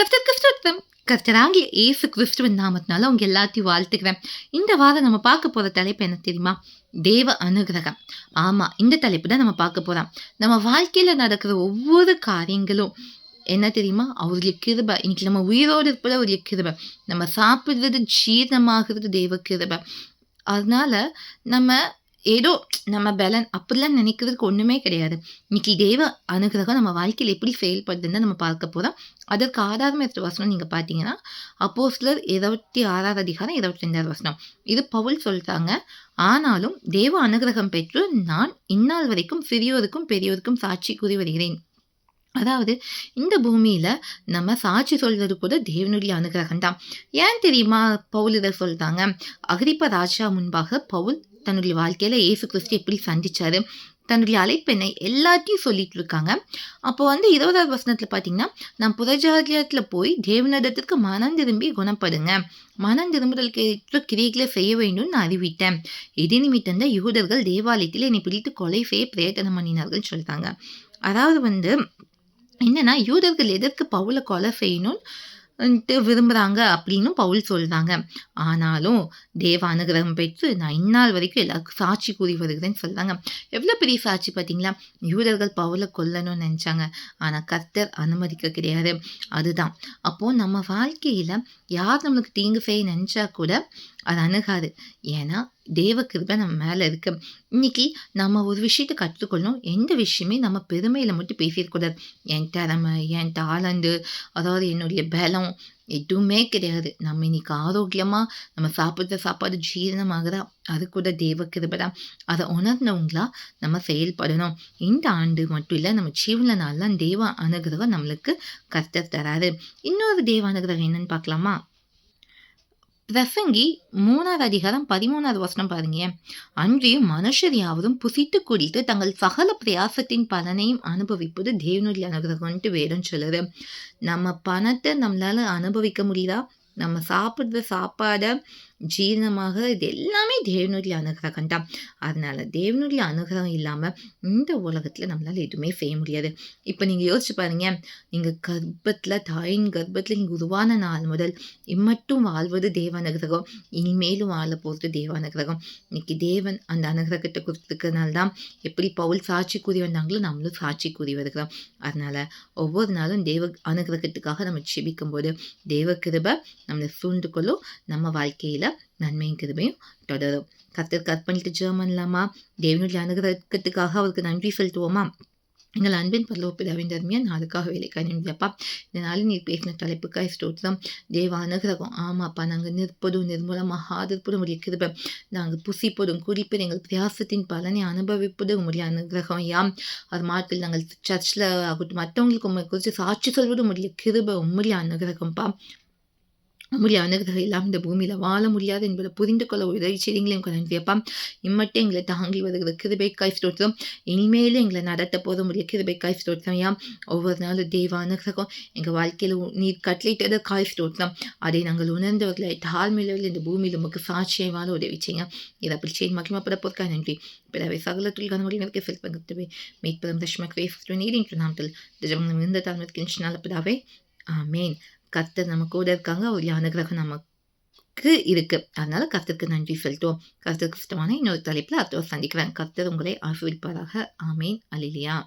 கர்த்தர் கிறிஸ்துவம் கர்த்தராகிய ஏசு கிறிஸ்துவின் நாமத்தினால அவங்க எல்லாத்தையும் வாழ்த்துக்கிறேன். இந்த வாரம் நம்ம பார்க்க போகிற தலைப்பு என்ன தெரியுமா? தேவ அனுகிரகம். ஆமாம் இந்த தலைப்பு தான் நம்ம பார்க்க போகிறோம் நம்ம வாழ்க்கையில் நடக்கிற ஒவ்வொரு காரியங்களும் என்ன தெரியுமா? அவருடைய கிருபை. இன்னைக்கு நம்ம உயிரோடு இருப்பது அவருடைய கிருபை. நம்ம சாப்பிடுறது ஜீரணமாகிறது தேவ கிருபை. அதனால நம்ம ஏதோ நம்ம பலன் அப்படிலாம் நினைக்கிறதுக்கு ஒன்றுமே கிடையாது. இன்னைக்கு தேவ அனுகிரகம் நம்ம வாழ்க்கையில் எப்படி செயல்படுதுன்னு நம்ம பார்க்க போகிறோம் அதற்கு ஆதாரம் எடுத்த வசனம் நீங்கள் பார்த்தீங்கன்னா அப்போ சிலர் இருபத்தி ஆறாவது அதிகாரம் இருபத்தி ரெண்டாவது வசனம். இது பவுல் சொல்லிட்டாங்க ஆனாலும் தேவ அனுகிரகம் பெற்று நான் இந்நாள் வரைக்கும் சிறியோருக்கும் பெரியோருக்கும் சாட்சி கூறி வருகிறேன். அதாவது இந்த பூமியில் நம்ம சாட்சி சொல்வது கூட தேவனுடைய அனுகிரகம் தான் ஏன் தெரியுமா பவுல் இதை சொல்கிறாங்க அகிரிப்ப ராஜா முன்பாக பவுல் தன்னுடைய வாழ்க்கையில் ஏசு கிறிஸ்து எப்படி சந்தித்தார் தன்னுடைய அழைப்பெண்ணை எல்லாத்தையும் சொல்லிட்டு இருக்காங்க. அப்போ வந்து இருபதாவது வசனத்தில் பார்த்தீங்கன்னா நான் புறஜாதியத்தில் போய் தேவனிடத்திற்கு மனம் திரும்பி குணப்படுங்க. மனம் திரும்புதலுக்கு ஏற்ற கிரியைகளை செய்ய வேண்டும்னு நான் அறிவித்தேன். இது நிமித்தம் தான் யூதர்கள் தேவாலயத்தில் என்னை பிடித்து கொலை செய்ய பிரயத்தனம் பண்ணினார்கள் சொல்லிட்டாங்க அதாவது வந்து என்னென்னா யூதர்கள் எதற்கு பவுல கொலை செய்யணும்னு விரும்புகிறாங்க அப்படின்னு பவுல் சொல்கிறாங்க ஆனாலும் தேவ அனுகிரகம் பெற்று நான் இந்நாள் வரைக்கும் எல்லாருக்கும் சாட்சி கூறி வருகிறேன்னு சொல்கிறாங்க எவ்வளோ பெரிய சாட்சி பார்த்தீங்களா? யூதர்கள் பவுலை கொல்லணும்னு நினச்சாங்க. ஆனால் கர்த்தர் அனுமதிக்க கிடையாது. அதுதான். அப்போது நம்ம வாழ்க்கையில் யார் நம்மளுக்கு தீங்கு செய்ய நினச்சா கூட அது அணுகாது. ஏன்னா தேவ கிருபை நம்ம மேலே இருக்கு. இன்னைக்கு நம்ம ஒரு விஷயத்தை கற்றுக்கொள்ளணும் எந்த விஷயமே நம்ம பெருமையில் மட்டும் பேசியிருக்கூடாது என் திறமை என் டாலண்டு அதாவது என்னுடைய பலம் எதுவுமே கிடையாது. நம்ம இன்னைக்கு ஆரோக்கியமாக நம்ம சாப்பிட்ற சாப்பாடு ஜீரணமாகிறா அது கூட தேவ கிருபை தான். அதை உணர்ந்தவங்களா நம்ம செயல்படணும். இந்த ஆண்டு மட்டும் இல்லை நம்ம ஜீவன நாள்லாம் தேவ அனுகிரகம் நம்மளுக்கு கர்த்தர் தராது இன்னொரு தேவ அனுகிரகம் என்னன்னு பார்க்கலாமா? பிரசங்கி மூணாவது அதிகாரம் பதிமூணாவது வசனம் பாருங்க. அன்றையும் மனுஷர் யாவரும் புசித்து குடித்து தங்கள் சகல பிரயாசத்தின் பலனையும் அனுபவிப்பது தேவனுடைய அனுகிரகம்ட்டு வேறும் சொல்லுது. நம்ம பணத்தை நம்மளால அனுபவிக்க முடியுதா? நம்ம சாப்பிட்ற சாப்பாடை ஜீரணமாக இது எல்லாமே தேவனுடைய அனுகிரகம் தான் அதனால தேவனுடைய அனுகிரகம் இல்லாமல் இந்த உலகத்தில் நம்மளால் எதுவுமே செய்ய முடியாது. இப்போ நீங்கள் யோசிச்சு பாருங்க. நீங்கள் கர்ப்பத்தில் தாயின் கர்ப்பத்தில் நீங்கள் உருவான நாள் முதல் இம்மட்டும் வாழ்வது தேவ அனுகிரகம். இனிமேலும் வாழ போகிறது தேவ அனுகிரகம். இன்னைக்கு தேவன் அந்த அனுகிரகத்தை கொடுத்துருக்கிறதுனால தான் எப்படி பவுல் சாட்சி கூறி வந்தாங்களோ நம்மளும் சாட்சி கூறி வருகிறோம். அதனால ஒவ்வொரு நாளும் தேவ அனுகிரகத்துக்காக நம்ம ஜெபிக்கும்போது தேவ கிருபை நம்மளை சூழ்ந்து கொள்ளும். நம்ம வாழ்க்கையில் நன்மையும் கிருபையும் தொடரும். கர்த்தருக்கு அர்ப்பணித்து ஜெபம் தேவனுடைய அனுகிரகத்துக்காக அவருக்கு நன்றி செலுத்துவோமா? எங்கள் அன்பின் பரலோப்பிதாவின் தர்மியா நாளுக்காக அதுக்காக வேலைக்காக இதனால நீ பேசின தலைப்புக்காய் ஸ்தோத்திரம். தேவ அனுகிரகம் ஆமாப்பா நாங்கள் நிற்பதும் நிர்மூலமாக ஆதரிப்பதும் உடைய கிருபை. நாங்கள் புசிப்பதும் குடிப்பதும் எங்கள் பிரயாசத்தின் பலனை அனுபவிப்பதும் உடைய அனுகிரகம் யாம் அது மாட்டில் நாங்கள் சர்ச்சில் ஆகட்டும் மற்றவங்களுக்கு உண்மை குறித்து சாட்சி சொல்வதும் உடைய கிருபை உம்முடைய அனுகிரகம்ப்பா நம்முடைய அனுகிரகம் இந்த பூமியில் வாழ முடியாது என்பதை புரிந்து கொள்ள உதவி செய்தீங்களே நன்றியப்பா இம்மட்டும் எங்களை தாங்கி வருகிற கிருபை காய் ஸ்தோத்திரம் இனிமேலும் எங்களை நடத்த போதும் உடைய கிருபை காய் ஸ்தோத்திரம் யாம் ஒவ்வொரு நாளும் தெய்வ அனுகிரகம் எங்கள் வாழ்க்கையில் நீர் கட்டளிட்டது காய் ஸ்தோத்திரம் அதை நாங்கள் உணர்ந்தவர்களை தாழ்மையில் இந்த பூமியில் உமக்கு சாட்சியை வாழ உதவி செய்யுங்க. இதை அப்படி செய்து மகிமப்பட போர்க்கா நன்றி. பிறவை சகலத்தில் கனமொழிகளுக்கு செல்பங்கத்துவே மீட்பதம் தஷ்மக் வேஸ்ட் நீரின் நாமத்தில் இந்த தாழ்மைக்கு நல்லப்பதாவே ஆமேன். கர்த்தர் நம்ம கூட இருக்காங்க. ஒரு அனுகிரகம் நமக்கு இருக்கு. அதனால கர்த்தருக்கு நன்றி செலுத்துவோம். கர்த்தருக்கு சுத்தமான இன்னொரு தலைப்பில் அடுத்த சந்திக்கிறேன். கர்த்தர் உங்களை ஆசிர்வதிப்பாராக. ஆமேன். அலிலியா